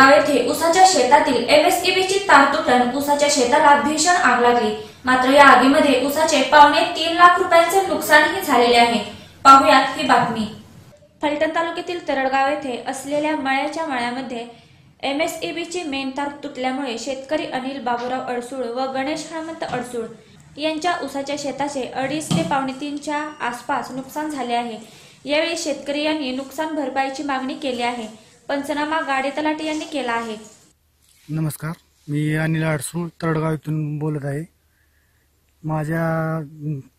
जळगाव येथे उसाच्या शेतातील एमएसईबीची तार तुटून उसाच्या शेताला भीषण आग लागली. मात्र या आगीमध्ये उसाचे पावणे तीन लाख रुपयांचे नुकसानही झालेले आहे. पाहुयात ही बातमी. फलटण तालुक्यातील तरडगाव येथे असलेल्या मळ्याच्या मळ्यामध्ये एमएसईबीची मेन तार तुटल्यामुळे शेतकरी अनिल बाबूराव अडसूळ व गणेश हनुमंत अडसूळ यांच्या उसाच्या शेताचे अडीच ते पावणे तीनच्या आसपास नुकसान झाले आहे. यावेळी शेतकरी यांनी नुकसान भरपाईची मागणी केली आहे. पंचनामा गाडे तलाटी यांनी केला आहे. नमस्कार. मी अनिल अडसूळ तरडगाव इथून बोलत आहे. माझ्या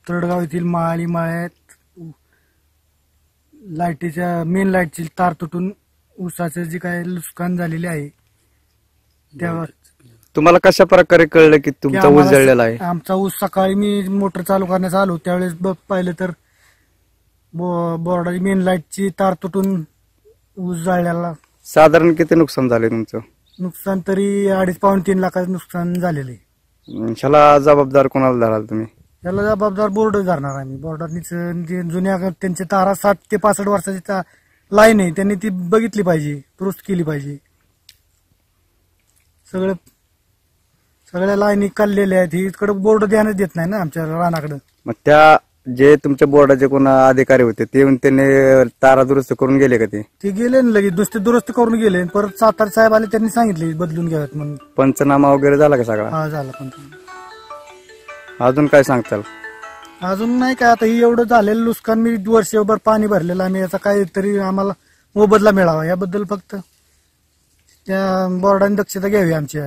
तरडगाव येथील माळी माळ्यात लाईटीच्या मेन लाईटची तार तुटून ऊसाचं जे काय नुकसान झालेले आहे त्या तुम्हाला कशा प्रकारे कळलं की तुमचा ऊस आम्हाला जळलेला आहे? आमचा ऊस सकाळी मी मोटर चालू करण्यास आलो. त्यावेळेस बघ पाहिलं तर बो- बोर्डाची मेन लाईटची तार तुटून ऊस जळलेला साधारण किती नुकसान झाले तुमचं? नुकसान तरी अडीच पावणे तीन लाखाचं नुकसान झालेलं आहे. अं, ह्याला जबाबदार कोणाला धराल तुम्ही? याला जबाबदार बोर्ड धरणार आम्ही. बोर्डांनीच जे जुन्या त्यांचे तारा साठ ते पासष्ट वर्षाची लाईन आहे. त्यांनी ती बघितली पाहिजे दुरुस्त केली पाहिजे. सगळं सगळ्या लाईनी काढलेल्या आहेत. ही इकडे बोर्ड ध्यानच देत नाही ना आमच्या रानाकडं. मग त्या जे तुमच्या बोर्डाचे कोण अधिकारी होते ते येऊन त्यांनी तारा दुरुस्त करून गेले का ते? ते गेले ना लगेच नुसते दुरुस्त करून गेले. परत सातारा साहेब आले त्यांनी सांगितले बदलून घ्यावेत म्हणून. पंचनामा वगैरे झाला का सगळा? हा झाला पण अजून काय सांगताल? अजून नाही काय आता ही एवढं झालेलं नुकसान मी वर्षभर पाणी भरलेलं आम्ही याचा काहीतरी आम्हाला मोबदला मिळावा याबद्दल फक्त त्या बोर्डाने दक्षता घ्यावी आमची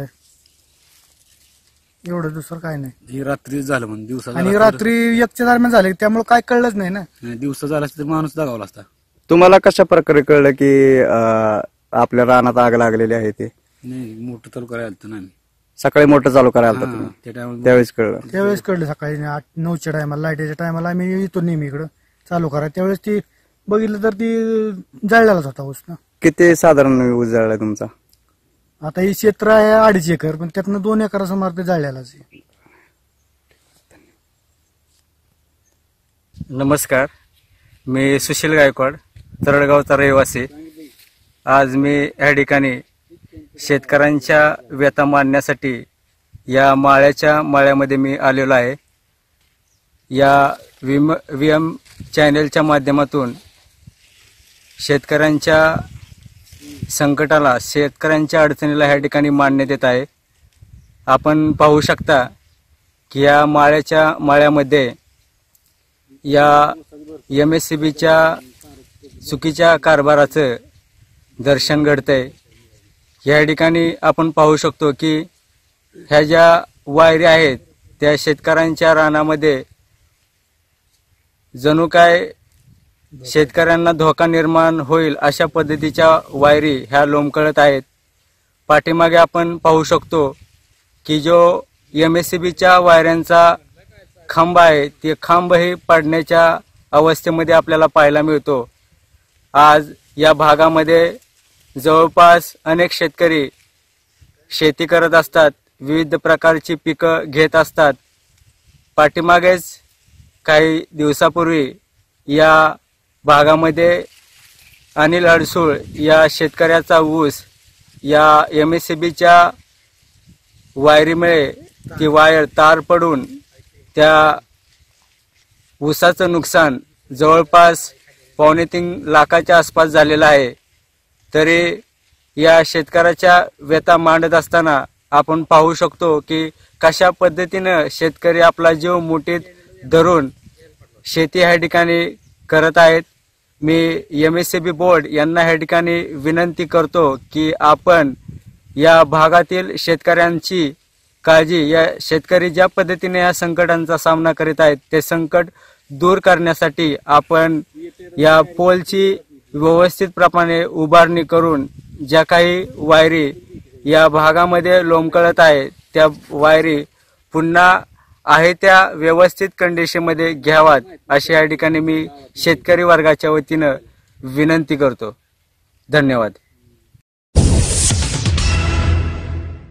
एवढं दुसरं काय नाही. हे रात्री झालं म्हणून दिवसा आणि रात्री एकच्या दरम्यान झाले त्यामुळे काय कळलंच नाही ना. दिवसा झाला असता तर माणूस दागावला असता. तुम्हाला कशा प्रकारे कळलं की अं, आपल्या रानात आग लागलेली आहे ते? नाही मोठं चालू करायला आलतो ना आम्ही. सकाळी मोटर चालू करायला आलता हा, त्या टायमाला त्यावेळेस कळलं. त्यावेळेस कळलं सकाळी आठ नऊच्या टायमाला लाईटीच्या टायमाला आम्ही येतो नेहमी इकडं चालू करा त्यावेळेस ती बघितलं तर ती जळलेलाच होता ऊस ना. किती साधारण ऊस जळलाय तुमचा? आता हे क्षेत्र आहे अडीच एकर पण त्यातनं दोन एकर सुमार ते आहे. नमस्कार. मी सुशील गायकवाड तरडगावचा रहिवासी. आज मी या ठिकाणी शेतकऱ्यांच्या व्यथा मांडण्यासाठी या माळ्याच्या माळ्यामध्ये मी आलेलो आहे. या विम व्ही एम चॅनेलच्या माध्यमातून शेतकऱ्यांच्या संकटाला शेतकऱ्यांच्या अडचणीला ह्या ठिकाणी मांडण्यात येत आहे. आपण पाहू शकता की या माळ्याच्या माळ्यामध्ये या एम एस सी बीच्या चुकीच्या कारभाराचं दर्शन घडतंय. या ठिकाणी आपण पाहू शकतो की ह्या ज्या वायरी आहेत त्या शेतकऱ्यांच्या रानामध्ये जणू काय शेतकऱ्यांना धोका निर्माण होईल अशा पद्धतीच्या वायरी ह्या लोंबकळत आहेत. पाठीमागे आपण पाहू शकतो की जो एम एस सी बीच्या वायऱ्यांचा खांब आहे ते खांबही पडण्याच्या अवस्थेमध्ये आपल्याला पाहायला मिळतो. आज या भागामध्ये जवळपास अनेक शेतकरी शेती करत असतात विविध प्रकारची पिकं घेत असतात. पाठीमागेच काही दिवसापूर्वी या भागामध्ये अनिल अडसूळ या शेतकऱ्याचा ऊस या एम एस सी बीच्या वायरीमुळे ती वायर तार पडून त्या ऊसाचं नुकसान जवळपास पावणे तीन लाखाच्या आसपास झालेलं आहे. तरी या शेतकऱ्याच्या व्यथा मांडत असताना आपण पाहू शकतो की कशा पद्धतीनं शेतकरी आपला जीव मुठीत धरून शेती ह्या ठिकाणी करत आहेत. मी M S C B board यांना ह्या ठिकाणी विनंती करतो की आपण या भागातील शेतकऱ्यांची काळजी या शेतकरी ज्या पद्धतीने या संकटांचा सामना करीत आहेत ते संकट दूर करण्यासाठी आपण या पोलची व्यवस्थितप्रमाणे उभारणी करून ज्या काही वायरी या भागामध्ये लोंबकळत आहे त्या वायरी पुन्हा आहे त्या व्यवस्थित कंडिशनमध्ये घ्यावात अशी या ठिकाणी मी शेतकरी वर्गाच्या वतीनं विनंती करतो. धन्यवाद.